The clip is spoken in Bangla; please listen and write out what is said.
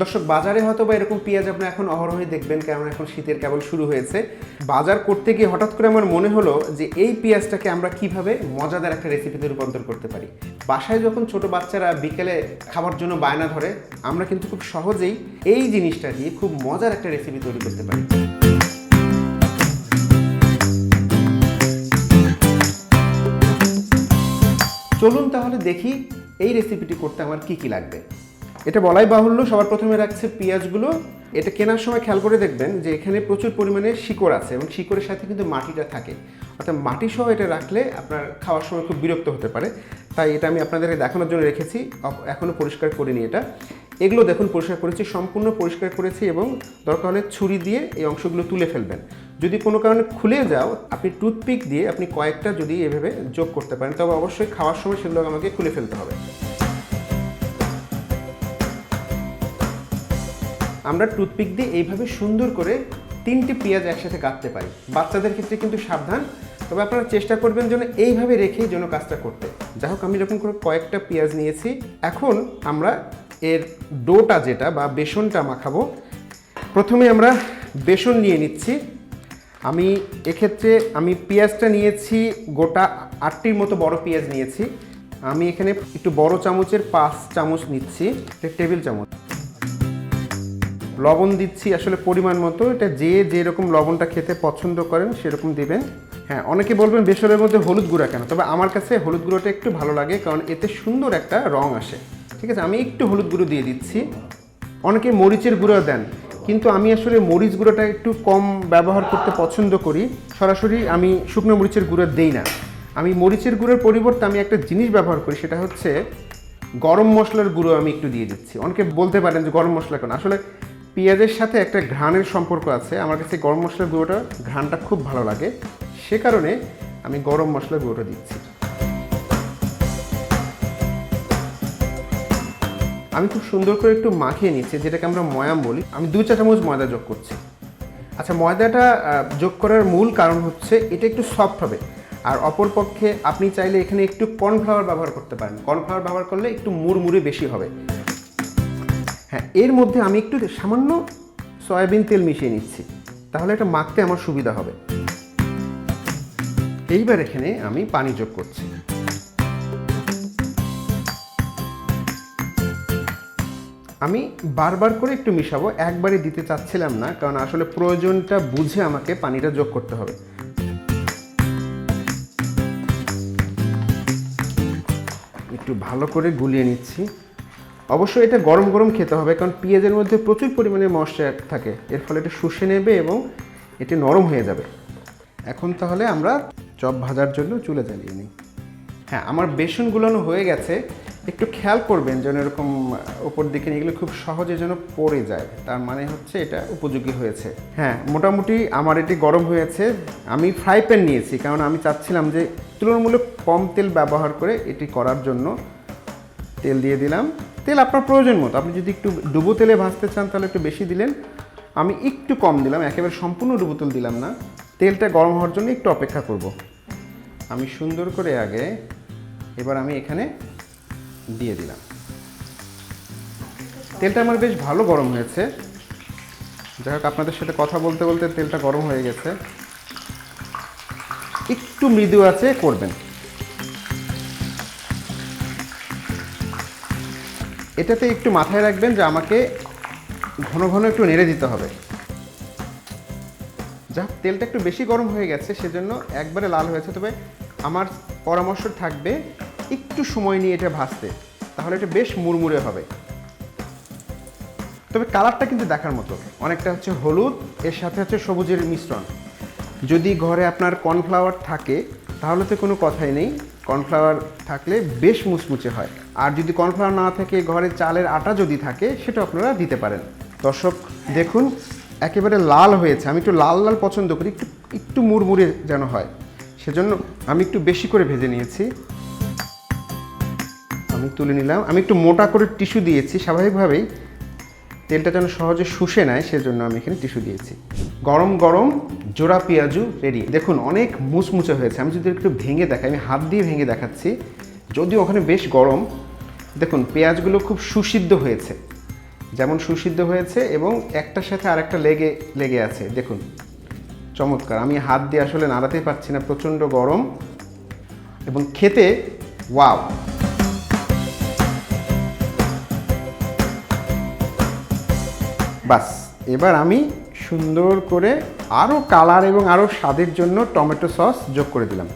দর্শক, বাজারে হয়তো বা এরকম পেঁয়াজ আপনি এখন অহরহই দেখবেন, কারণ এখন শীতের কেবল শুরু হয়েছে। বাজার করতে গিয়ে হঠাৎ করে আমার মনে হলো যে এই পেঁয়াজটাকে আমরা কীভাবে মজাদার একটা রেসিপিতে রূপান্তর করতে পারি। বাসায় যখন ছোট বাচ্চারা বিকেলে খাবার জন্য বায়না ধরে, আমরা কিন্তু খুব সহজেই এই জিনিসটা দিয়ে খুব মজার একটা রেসিপি তৈরি করতে পারি। চলুন তাহলে দেখি এই রেসিপিটি করতে আমার কি কি লাগবে। এটা বলাই বাহুল্য, সবার প্রথমে রাখছে পেঁয়াজগুলো। এটা কেনার সময় খেয়াল করে দেখবেন যে এখানে প্রচুর পরিমাণে শিকড় আছে এবং শিকড়ের সাথে কিন্তু মাটিটা থাকে। অর্থাৎ মাটি সহ এটা রাখলে আপনার খাওয়ার সময় খুব বিরক্ত হতে পারে। তাই এটা আমি আপনাদেরকে দেখানোর জন্য রেখেছি। অপ- এখনও পরিষ্কার করিনি এটা। এগুলো দেখুন পরিষ্কার করেছি, সম্পূর্ণ পরিষ্কার করেছি এবং দরকার হলে ছুরি দিয়ে এই অংশগুলো তুলে ফেলবেন। যদি কোনো কারণে খুলে যাও, আপনি টুথপিক দিয়ে আপনি কয়েকটা যদি এভাবে যোগ করতে পারেন, তবে অবশ্যই খাওয়ার সময় সেগুলো আমাকে খুলে ফেলতে হবে। আমরা টুথপিক দিয়ে এইভাবে সুন্দর করে তিনটি পেঁয়াজ একসাথে কাটতে পারি। বাচ্চাদের ক্ষেত্রে কিন্তু সাবধান, তবে আপনারা চেষ্টা করবেন যেন এইভাবে রেখেই যেন কাজটা করতে। যাই হোক, আমি যখন করে কয়েকটা পেঁয়াজ নিয়েছি। এখন আমরা এর ডোটা যেটা বা বেসনটা মাখাবো। প্রথমে আমরা বেসন নিয়ে নিচ্ছি। আমি এক্ষেত্রে আমি পেঁয়াজটা নিয়েছি, গোটা আটটির মতো বড় পেঁয়াজ নিয়েছি। আমি এখানে একটু বড় চামচের পাঁচ চামচ নিচ্ছি, টেবিল চামচ। লবণ দিচ্ছি আসলে পরিমাণ মতো। এটা যে যেরকম লবণটা খেতে পছন্দ করেন, সেরকম দিবেন। হ্যাঁ অনেকে বলবেন বেসনের মধ্যে হলুদ গুঁড়া কেন? তবে আমার কাছে হলুদ গুঁড়োটা একটু ভালো লাগে, কারণ এতে সুন্দর একটা রং আসে। ঠিক আছে, আমি একটু হলুদ গুঁড়ো দিয়ে দিচ্ছি। অনেকে মরিচের গুঁড়ো দেন, কিন্তু আমি আসলে মরিচ গুঁড়োটা একটু কম ব্যবহার করতে পছন্দ করি। সরাসরি আমি শুকনো মরিচের গুঁড়ো দেই না। আমি মরিচের গুঁড়োর পরিবর্তে আমি একটা জিনিস ব্যবহার করি, সেটা হচ্ছে গরম মশলার গুঁড়ো আমি একটু দিয়ে দিচ্ছি। অনেকে বলতে পারেন যে গরম মশলা কেন? আসলে পেঁয়াজের সাথে একটা ঘ্রাণের সম্পর্ক আছে। আমার কাছে গরম মশলার গুঁড়োটা, ঘ্রাণটা খুব ভালো লাগে। সে কারণে আমি গরম মশলার গুঁড়োটা দিচ্ছি। আমি খুব সুন্দর করে একটু মাখিয়ে নিচ্ছি, যেটাকে আমরা ময়াম বলি। আমি দুই চা চামচ ময়দা যোগ করছি। আচ্ছা ময়দাটা যোগ করার মূল কারণ হচ্ছে এটা একটু সফট হবে। আর অপরপক্ষে আপনি চাইলে এখানে একটু কর্নফ্লাওয়ার ব্যবহার করতে পারেন। কর্নফ্লাওয়ার ব্যবহার করলে একটু মুড়মুড়ে বেশি হবে। হ্যাঁ এর মধ্যে আমি একটু সামান্য সয়াবিন তেল মিশিয়ে নিচ্ছি। তাহলে এটা মাখতে আমার সুবিধা হবে। এইবার এখানে আমি পানি যোগ করছি। আমি বারবার করে একটু মিশাবো একবারে দিতে চাচ্ছিলাম না, কারণ আসলে প্রয়োজনটা বুঝে আমাকে পানিটা যোগ করতে হবে। একটু ভালো করে গুলিয়ে নিচ্ছি। অবশ্যই এটা গরম গরম খেতে হবে, কারণ পেঁয়াজের মধ্যে প্রচুর পরিমাণে মশলা থাকে। এর ফলে এটা শুষে নেবে এবং এটি নরম হয়ে যাবে। এখন তাহলে আমরা চপ ভাজার জন্য চুলে জ্বালিয়ে নিই। হ্যাঁ আমার বেসন গুলানো হয়ে গেছে। একটু খেয়াল করবেন যেন এরকম ওপর দিকে এগুলো খুব সহজে যেন পড়ে যায়। তার মানে হচ্ছে এটা উপযোগী হয়েছে। হ্যাঁ মোটামুটি আমার এটি গরম হয়েছে। আমি ফ্রাই প্যান নিয়েছি, কারণ আমি চাচ্ছিলাম যে তুলনামূলক কম তেল ব্যবহার করে এটি করার জন্য তেল দিয়ে দিলাম। তেল আপনার প্রয়োজন মতো। আপনি যদি একটু ডুবো তেলে ভাজতে চান, তাহলে একটু বেশি দিলেন। আমি একটু কম দিলাম, একেবারে সম্পূর্ণ ডুবো তেল দিলাম না। তেলটা গরম হওয়ার জন্য একটু অপেক্ষা করব। আমি সুন্দর করে আগে, এবার আমি এখানে দিয়ে দিলাম। তেলটা আমার বেশ ভালো গরম হয়েছে। যাই হোক, আপনাদের সাথে কথা বলতে বলতে তেলটা গরম হয়ে গেছে। একটু মৃদু আছে, করবেন। এটাতে একটু মাথায় রাখবেন যে আমাকে ঘন ঘন একটু নেড়ে দিতে হবে। যা, তেলটা একটু বেশি গরম হয়ে গেছে, সেজন্য একবারে লাল হয়েছে। তবে আমার পরামর্শ থাকবে একটু সময় নিয়ে এটা ভাজতে, তাহলে এটা বেশ মুড়মুড়ে হবে। তবে কালারটা কিন্তু দেখার মতো। অনেকটা হচ্ছে হলুদ, এর সাথে হচ্ছে সবুজের মিশ্রণ। যদি ঘরে আপনার কর্নফ্লাওয়ার থাকে তাহলে তো কোনো কথাই নেই। কর্নফ্লাওয়ার থাকলে বেশ মুচমুচে হয়। আর যদি কর্নফ্লাওয়ার না থাকে ঘরে চালের আটা যদি থাকে, সেটা আপনারা দিতে পারেন। দর্শক, দেখুন, একেবারে লাল হয়েছে। আমি একটু লাল লাল পছন্দ করি, একটু একটু মুড়মুড়ে যেন হয়। সেজন্য আমি একটু বেশি করে ভেজে নিয়েছি। আমি তুলে নিলাম। আমি একটু মোটা করে টিস্যু দিয়েছি। স্বাভাবিকভাবেই তেলটা যেন সহজে শুষে নেয়, সেজন্য আমি এখানে টিস্যু দিয়েছি। গরম গরম, জোড়া পেঁয়াজু রেডি। দেখুন, অনেক মুচমুচে হয়েছে। আমি যদি একটু ভেঙে দেখাই, আমি হাত দিয়ে ভেঙে দেখাচ্ছি। যদিও ওখানে বেশ গরম, দেখুন, পেঁয়াজগুলো খুব সুসিদ্ধ হয়েছে। যেমন সুসিদ্ধ হয়েছে এবং একটার সাথে আরেকটা লেগে লেগে আছে। দেখুন, চমৎকার। আমি হাত দিয়ে আসলে নাড়াতে পারছি না, প্রচণ্ড গরম। এবং খেতে, ওয়াও! বাস, এবার আমি সুন্দর করে আরও কালার এবং আরও স্বাদের জন্য টমেটো সস যোগ করে দিলাম।